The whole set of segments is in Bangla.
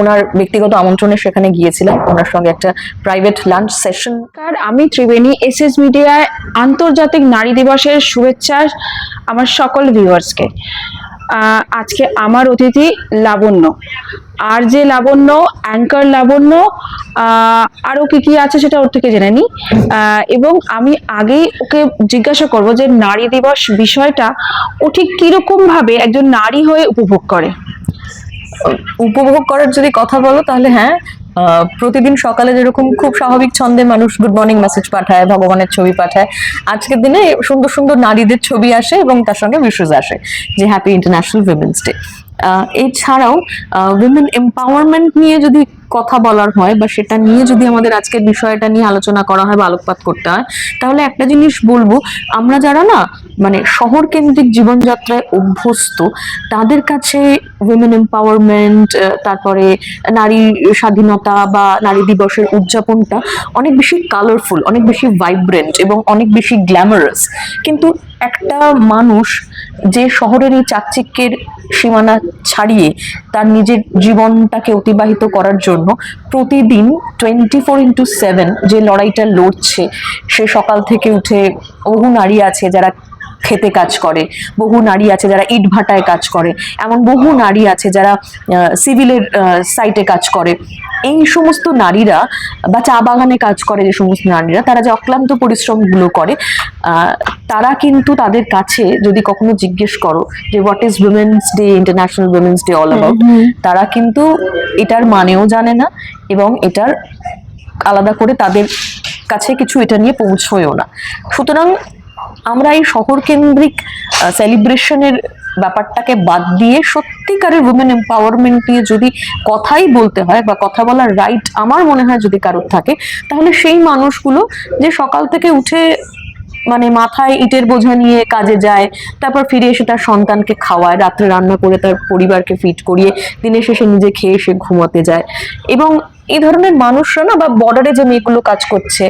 ওনার ব্যক্তিগত আমন্ত্রণে সেখানে গিয়েছিলাম। ওনার সঙ্গে একটা প্রাইভেট লাঞ্চ সেশন আমি ত্রিবেণী এস এস মিডিয়ায় আন্তর্জাতিক নারী দিবসের শুভেচ্ছা আমার সকল ভিউয়ার্সকে আজকে আমার অতিথি লাবণ্য। আর যে লাবণ্য অ্যাঙ্কার লাবণ্য আরও আরও কি কি আছে সেটা ওর থেকে জেনে নিই। এবং আমি আগেই ওকে জিজ্ঞাসা করব যে নারী দিবস বিষয়টা ও ঠিক কীরকমভাবে একজন নারী হয়ে উপভোগ করে। উপভোগ করার যদি কথা বলো, তাহলে হ্যাঁ প্রতিদিন সকালে যেরকম খুব স্বাভাবিক ছন্দে মানুষ গুড মর্নিং মেসেজ পাঠায়, ভগবানের ছবি পাঠায়, আজকের দিনে সুন্দর সুন্দর নারীদের ছবি আসে এবং তার সঙ্গে উইশেস আসে যে হ্যাপি ইন্টারন্যাশনাল উইমেন্স ডে এছাড়াও উইমেন এম্পাওয়ারমেন্ট নিয়ে যদি কথা বলার হয় বা সেটা নিয়ে যদি আমাদের আজকের বিষয়টা নিয়ে আলোচনা করা হয় বা আলোকপাত করতে হয়, তাহলে একটা জিনিস বলব, আমরা যারা না মানে শহর কেন্দ্রিক জীবনযাত্রায় অভ্যস্ত, তাদের কাছে উইমেন এম্পাওয়ারমেন্ট তারপরে নারী স্বাধীনতা বা নারী দিবসের উদযাপনটা অনেক বেশি কালারফুল অনেক বেশি ভাইব্রেন্ট এবং অনেক বেশি গ্ল্যামারাস কিন্তু একটা মানুষ যে শহরের এই চাকচিক্যের সীমানা ছাড়িয়ে তার নিজের জীবনটাকে অতিবাহিত করার জন্য প্রতিদিন টোয়েন্টি ফোর ইন্টু সেভেন যে লড়াইটা লড়ছে, সে সকাল থেকে উঠে বহু নারী আছে যারা খেতে কাজ করে বহু নারী আছে যারা ইট ভাটায় কাজ করে এমন বহু নারী আছে যারা সিভিলের সাইটে কাজ করে। এই সমস্ত নারীরা বা চা বাগানে কাজ করে যে সমস্ত নারীরা তারা যে অক্লান্ত পরিশ্রমগুলো করে তারা কিন্তু তাদের কাছে যদি কখনো জিজ্ঞেস করো যে what is women's day international women's day all about তারা কিন্তু এটার মানেও জানে না এবং এটার আলাদা করে তাদের কাছে কিছু এটা নিয়ে পৌঁছয়ও না। সুতরাং আমরা এই শহর কেন্দ্রিক সেলিব্রেশনের ব্যাপারটাকে বাদ দিয়ে সত্যিকারের উইমেন এম্পাওয়ারমেন্ট নিয়ে যদি কথাই বলতে হয় বা কথা বলার রাইট আমার মনে হয় যদি কারোর থাকে, তাহলে সেই মানুষগুলো যে সকাল থেকে উঠে মানে মাথায় ইটের বোঝা নিয়ে কাজে যায়, তারপর ফিরে এসে তার সন্তানকে খাওয়ায়, রাত্রে রান্না করে তার পরিবারকে ফিট করিয়ে, দিনের শেষে নিজে খেয়ে সে ঘুমাতে যায় এবং এই ধরনের মানুষরা না বা বর্ডারে যে মেয়েগুলো কাজ করছে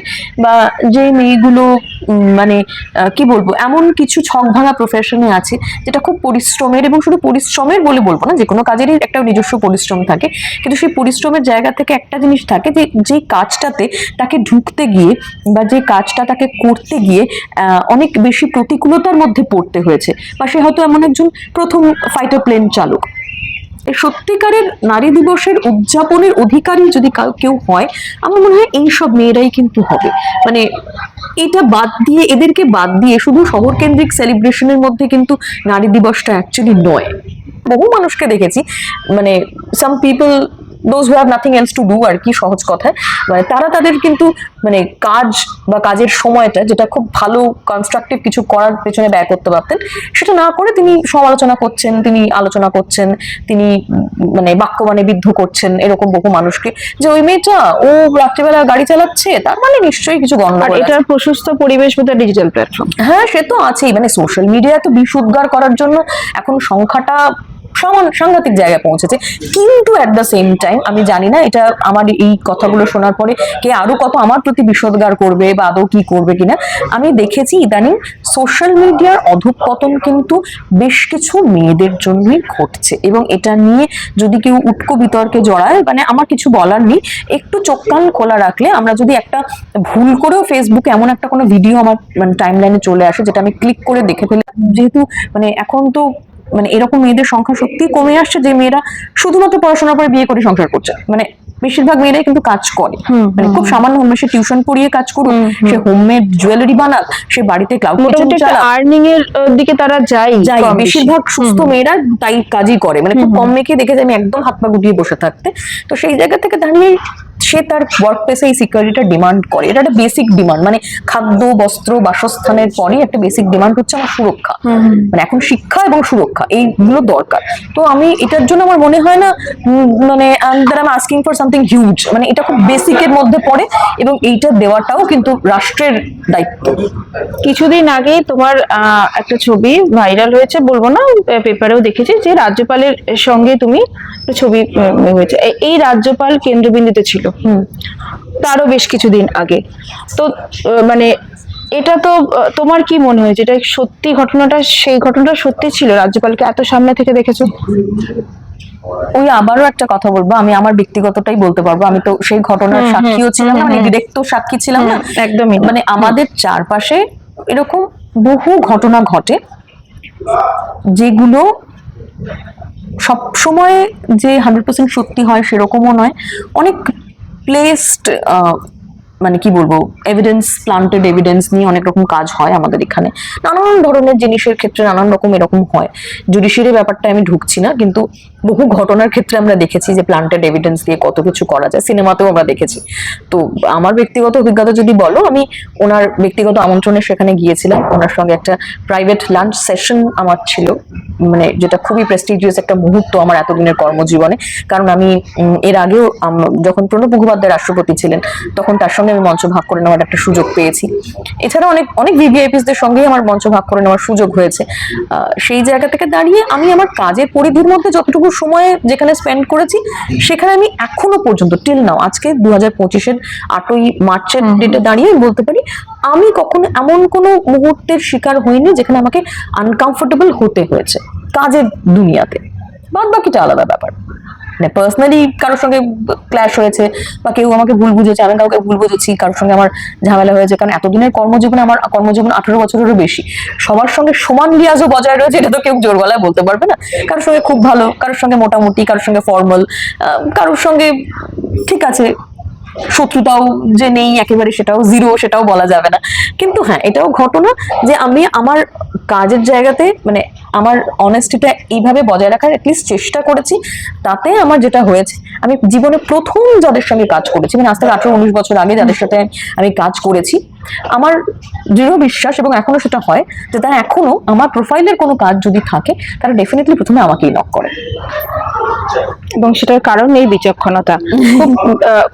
বা যে মেয়েগুলো মানে কি বলব, এমন কিছু ছক ভাঙা প্রফেশনে আছে যেটা খুব পরিশ্রমের এবং শুধু পরিশ্রমের বলে বলব না যে কোনো কাজেরই একটা নিজস্ব পরিশ্রম থাকে। কিন্তু সেই পরিশ্রমের জায়গা থেকে একটা জিনিস থাকে যে যে কাজটাতে তাকে ঢুকতে গিয়ে বা যে কাজটা তাকে করতে গিয়ে অনেক বেশি প্রতিকূলতার মধ্যে পড়তে হয়েছে। বা সে হয়তো এমন একজন প্রথম ফাইটার প্লেন চালক। সত্যিকারের নারী দিবসের উদযাপনের অধিকারী যদি কাউ- হয়, আমার মনে হয় এইসব মেয়েরাই কিন্তু হবে। মানে এটা বাদ দিয়ে, এদেরকে বাদ দিয়ে শুধু শহর কেন্দ্রিক সেলিব্রেশনের মধ্যে কিন্তু নারী দিবসটা অ্যাকচুয়ালি নয়। বহু মানুষকে দেখেছি মানে some people those who have nothing else to do আর কি সহজ কথায় মানে তারা তাদের কিন্তু মানে কাজ বা কাজের সময়টা যেটা খুব ভালো কনস্ট্রাকটিভ কিছু করার পেছনে ব্যয় করতে পারতেন সেটা না করে তিনি সমালোচনা করছেন তিনি আলোচনা করছেন তিনি মানে বাক্যবাণে বিদ্ধ করছেন এরকম বহু মানুষকে। যে ওই মেয়েটা ও রাত্রিবেলা গাড়ি চালাচ্ছে তার মানে নিশ্চয়ই কিছু আছে। এটার প্রশস্ত পরিবেশ বোধহয় ডিজিটাল প্ল্যাটফর্ম হ্যাঁ সে তো আছেই। মানে সোশ্যাল মিডিয়া তো বিষ উদ্গার করার জন্য এখন সংখ্যাটা সাংঘাতিক জায়গায় পৌঁছেছে। কিন্তু অ্যাট দ্য সেম টাইম আমি জানি না এটা আমার এই কথাগুলো শোনার পরে কে আরও কত আমার প্রতি বিষোদ্গার করবে বা আদৌ কি করবে কিনা। আমি দেখেছি ইদানিং সোশ্যাল মিডিয়ার অধঃপতন কিন্তু বেশ কিছু মেয়েদের জন্যই ঘটছে এবং এটা নিয়ে যদি কেউ উটকো বিতর্কে জড়ায় মানে আমার কিছু বলার নেই, একটু চোখ কান খোলা রাখলে আমরা যদি একটা ভুল করেও ফেসবুকে এমন একটা কোনো ভিডিও আমার মানে টাইম লাইনে চলে আসে, যেটা আমি ক্লিক করে দেখে ফেলি, যেহেতু মানে এখন তো মানে এরকম মেয়েদের সংখ্যা সত্যি কমে আসছে যে মেয়েরা শুধুমাত্র পড়াশোনা করে বিয়ে করে সংসার করছে। মানে বেশিরভাগ মেয়েরাই কিন্তু কাজ করে। মানে খুব সামান্য হোমে সে টিউশন পড়িয়ে কাজ করুক সে হোমমেড জুয়েলারি বানাক সে বাড়িতে ক্লাউড আর্নিং এর দিকে তারা যায় যাই বেশিরভাগ সুস্থ মেয়েরা তাই কাজই করে। মানে খুব কম মেয়েকে দেখে যে আমি একদম হাত পা গুটিয়ে বসে থাকতে। তো সেই জায়গা থেকে দাঁড়িয়ে সে তার ওয়ার্ক প্লেসে এই সিকিউরিটিটা ডিমান্ড করে। এটা একটা বেসিক ডিমান্ড মানে খাদ্য বস্ত্র বাসস্থানের পরই একটা বেসিক ডিমান্ড হচ্ছে আমার সুরক্ষা। মানে এখন শিক্ষা এবং সুরক্ষা এইগুলো দরকার। তো আমি এটার জন্য আমার মনে হয় না মানে I asking for something huge মানে এটা খুব বেসিকের মধ্যে পড়ে এবং এইটা দেওয়াটাও কিন্তু রাষ্ট্রের দায়িত্ব। কিছুদিন আগে তোমার একটা ছবি ভাইরাল হয়েছে বলব না পেপারেও দেখেছি যে রাজ্যপালের সঙ্গে তুমি ছবি হয়েছে। এই রাজ্যপাল কেন্দ্রবিন্দুতে ছিল। হুম। তারও বেশ কিছুদিন আগে। তো মানে এটা তো তোমার কি মনে হয়েছে এটা সত্যি ঘটনাটা সেই ঘটনাটা সত্যি ছিল? রাজ্যপালকে এত সামনে থেকে দেখেছ? ওই আবারও একটা কথা বলব আমি আমার ব্যক্তিগতটাই বলতে পারব। আমি তো সেই ঘটনার সাক্ষীও ছিলাম মানে। ডিরেক্ট তো সাক্ষী ছিলাম না। একদমই। মানে আমাদের চারপাশে এরকম বহু ঘটনা ঘটে যেগুলো সব সময় যে হান্ড্রেড পার্সেন্ট সত্যি হয় সেরকমও নয়। অনেক প্লেসড মানে কি বলব এভিডেন্স প্লান্টেড এভিডেন্স নিয়ে অনেক রকম কাজ হয় আমাদের এখানে। নানান ধরনের জিনিসের ক্ষেত্রে নানান রকম এরকম হয়। জুডিশিয়ারি ব্যাপারটা আমি ঢুকছি না, কিন্তু বহু ঘটনার ক্ষেত্রে আমরা দেখেছি যে প্লান্টেড এভিডেন্স দিয়ে কত কিছু করা যায়। সিনেমাতেও আমরা দেখেছি। তো আমার ব্যক্তিগত অভিজ্ঞতা যদি বলো, আমি ওনার ব্যক্তিগত আমন্ত্রণে সেখানে গিয়েছিলাম। ওনার সঙ্গে একটা প্রাইভেট লাঞ্চ সেশন আমার ছিল। মানে যেটা খুবই প্রেস্টিজিয়াস একটা মুহূর্ত আমার এতদিনের কর্মজীবনে। কারণ আমি এর আগেও যখন প্রণব মুখোপাধ্যায় রাষ্ট্রপতি ছিলেন, তখন তার সঙ্গে আমি মঞ্চ ভাগ করে নেওয়ার একটা সুযোগ পেয়েছি। এছাড়া অনেক অনেক ভিভিআইপিসদের সঙ্গেই আমার মঞ্চ ভাগ করে নেওয়ার সুযোগ হয়েছে। সেই জায়গা থেকে দাঁড়িয়ে আমি আমার কাজের পরিধির মধ্যে যতটুকু সময় যেখানে স্পেন্ড করেছি সেখানে আমি এখনও পর্যন্ত টিল নাও আজকে দু হাজার পঁচিশের আটই মার্চের ডেটে দাঁড়িয়ে বলতে পারি আমি কখনো এমন কোনো মুহূর্তের শিকার হইনি যেখানে আমাকে আনকমফোর্টেবল হতে হয়েছে কাজের দুনিয়াতে। বাদ বাকিটা আলাদা ব্যাপার। মানে পার্সোনালি কারোর সঙ্গে ক্ল্যাশ হয়েছে বা কেউ আমাকে ভুল বুঝেছে, আমি কাউকে ভুল বুঝেছি, কারোর সঙ্গে আমার ঝামেলা হয়েছে, কারণ এতদিনের কর্মজীবনে আমার, কর্মজীবন আঠারো বছরেরও বেশি। সবার সঙ্গে সমান লিয়াজও বজায় রয়েছে, এটা তো কেউ জোর গলায় বলতে পারবে না। কারোর সঙ্গে খুব ভালো, কারোর সঙ্গে মোটামুটি, কারোর সঙ্গে ফর্মাল কারোর সঙ্গে ঠিক আছে শত্রুতাও যে নেই, একেবারে সেটাও জিরো সেটাও বলা যাবে না। কিন্তু হ্যাঁ এটাও ঘটনা যে আমি আমার কাজের জায়গাতে মানে আমার অনেস্টিটা এইভাবে বজায় রাখার অ্যাটলিস্ট চেষ্টা করেছি। তাতে আমার যেটা হয়েছে, আমি জীবনে প্রথম যাদের সঙ্গে কাজ করেছি মানে আজ থেকে আঠারো উনিশ বছর আগে যাদের সাথে আমি কাজ করেছি, আমার দৃঢ় বিশ্বাস এবং এখনও সেটা হয় যে তারা এখনও আমার প্রোফাইলের কোনো কাজ যদি থাকে, তারা ডেফিনেটলি প্রথমে আমাকেই নক করে। এবং সেটার কারণ এই বিচক্ষণতা। খুব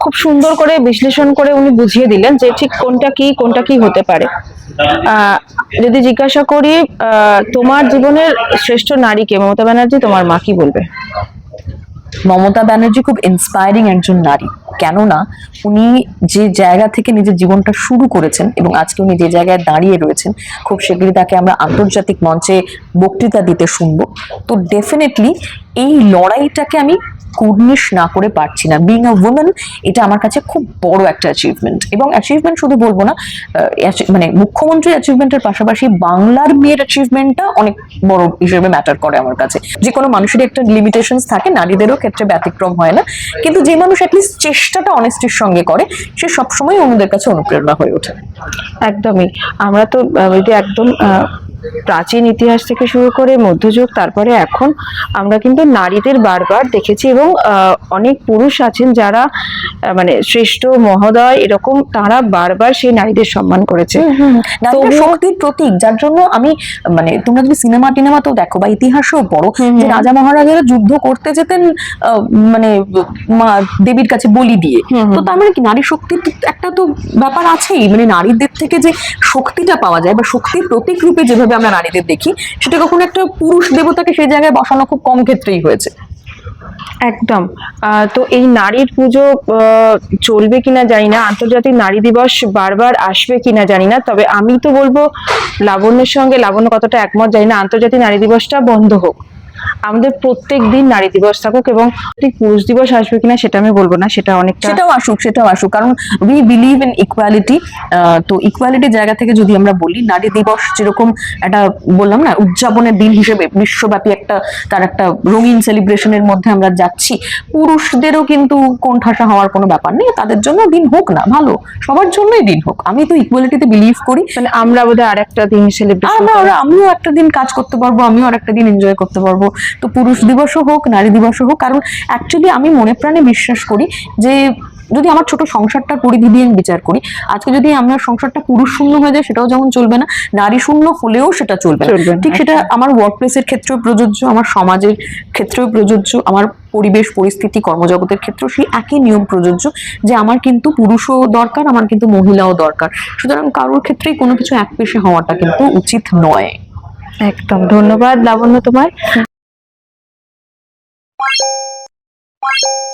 খুব সুন্দর করে বিশ্লেষণ করে উনি বুঝিয়ে দিলেন যে ঠিক কোনটা কি কোনটা কি হতে পারে। যদি জিজ্ঞাসা করি তোমার জীবনের শ্রেষ্ঠ নারীকে মমতা ব্যানার্জি তোমার মা কি বলবে? মমতা ব্যানার্জি খুব ইন্সপায়ারিং একজন নারী। কেননা, উনি যে জায়গা থেকে নিজের জীবনটা শুরু করেছেন এবং আজকে উনি যে জায়গায় দাঁড়িয়ে রয়েছেন, খুব শীঘ্রই তাকে আমরা আন্তর্জাতিক মঞ্চে বক্তৃতা দিতে শুনব। তো ডেফিনেটলি এই লড়াইটাকে আমি কুর্নিশ না করে পারছি না। বিং আ উমেন এটা আমার কাছে খুব বড় একটা অ্যাচিভমেন্ট এবং অ্যাচিভমেন্ট শুধু বলব না মানে মুখ্যমন্ত্রীর অ্যাচিভমেন্টের পাশাপাশি বাংলার মেয়ের অ্যাচিভমেন্টটা অনেক বড় হিসেবে ম্যাটার করে আমার কাছে। যে কোনো মানুষেরই একটা লিমিটেশনস থাকে, নারীদেরও ক্ষেত্রে ব্যতিক্রম হয় না। কিন্তু যে মানুষ অ্যাটলিস্ট চেষ্টাটা অনেস্টির সঙ্গে করে, সে সবসময় অন্যদের কাছে অনুপ্রেরণা হয়ে ওঠে। একদমই। আমরা তো একদম প্রাচীন ইতিহাস থেকে শুরু করে মধ্যযুগ তারপরে এখন আমরা কিন্তু নারীদের বারবার দেখেছি এবং অনেক পুরুষ আছেন যারা মানে শ্রেষ্ঠ মহোদয় এরকম তারা বারবার সেই নারীদের সম্মান করেছে। শক্তির প্রতীক যার জন্য আমি মানে তোমরা যদি সিনেমা টিনেমাতেও দেখো বা ইতিহাসও পড়ো যে রাজা মহারাজারা যুদ্ধ করতে যেতেন আহ, মানে মা দেবীর কাছে বলি দিয়ে। তো তার মানে কি নারী শক্তির একটা তো ব্যাপার আছেই মানে নারীদের থেকে যে শক্তিটা পাওয়া যায় বা শক্তির প্রতীক রূপে যেভাবে আমরা নারীদের দেখি, সেটা কখনো একটা পুরুষ দেবতাকে সেই জায়গায় বসানো খুব কম ক্ষেত্রেই হয়েছে। একদম। তো এই নারীর পুজো চলবে কিনা জানি না। আন্তর্জাতিক নারী দিবস বারবার আসবে কিনা জানি না। তবে আমি তো বলব, লাবণ্যের সঙ্গে, লাবণ্য কতটা একমত জানি না। আন্তর্জাতিক নারী দিবসটা বন্ধ হোক। আমাদের প্রত্যেক দিন নারী দিবস থাকুক এবং ঠিক পুরুষ দিবস আসবে কিনা সেটা আমি বলব না সেটা অনেকটা সেটাও আসুক সেটাও আসুক। কারণ উই বিলিভ ইন ইকুয়ালিটি তো ইকুয়ালিটির জায়গা থেকে যদি আমরা বলি নারী দিবস যেরকম একটা বললাম না উদযাপনের দিন হিসেবে বিশ্বব্যাপী একটা তার একটা রঙিন সেলিব্রেশনের মধ্যে আমরা যাচ্ছি পুরুষদেরও কিন্তু কোণঠাসা হওয়ার কোনো ব্যাপার নেই তাদের জন্য দিন হোক না ভালো সবার জন্যই দিন হোক। আমি তো ইকুয়ালিটিতে বিলিভ করি। মানে আমরা বোধহয় আর একটা দিন সেলিব্রেশন আমরা আমিও একটা দিন কাজ করতে পারব আমিও আর একটা দিন এনজয় করতে পারব। তো পুরুষ দিবসও হোক নারী দিবসও হোক কারণ অ্যাকচুয়ালি আমি মনে প্রাণে বিশ্বাস করি যে যদি আমার ছোট সংসারটার পরিধি দিয়ে আমি বিচার করি আজকে যদি আমার সংসারটা পুরুষ শূন্য হয়ে যায় সেটাও যেমন চলবে না নারী শূন্য হলেও সেটা চলবে না। ঠিক সেটা আমার ওয়ার্ক প্লেসের ক্ষেত্রেও প্রযোজ্য আমার সমাজের ক্ষেত্রেও প্রযোজ্য আমার পরিবেশ পরিস্থিতি কর্মজগতের ক্ষেত্রেও সেই একই নিয়ম প্রযোজ্য যে আমার কিন্তু পুরুষও দরকার আমার কিন্তু মহিলাও দরকার। সুতরাং কারোর ক্ষেত্রেই কোনো কিছু এক পেশে হওয়াটা কিন্তু উচিত নয়। একদম ধন্যবাদ লাবণ্য you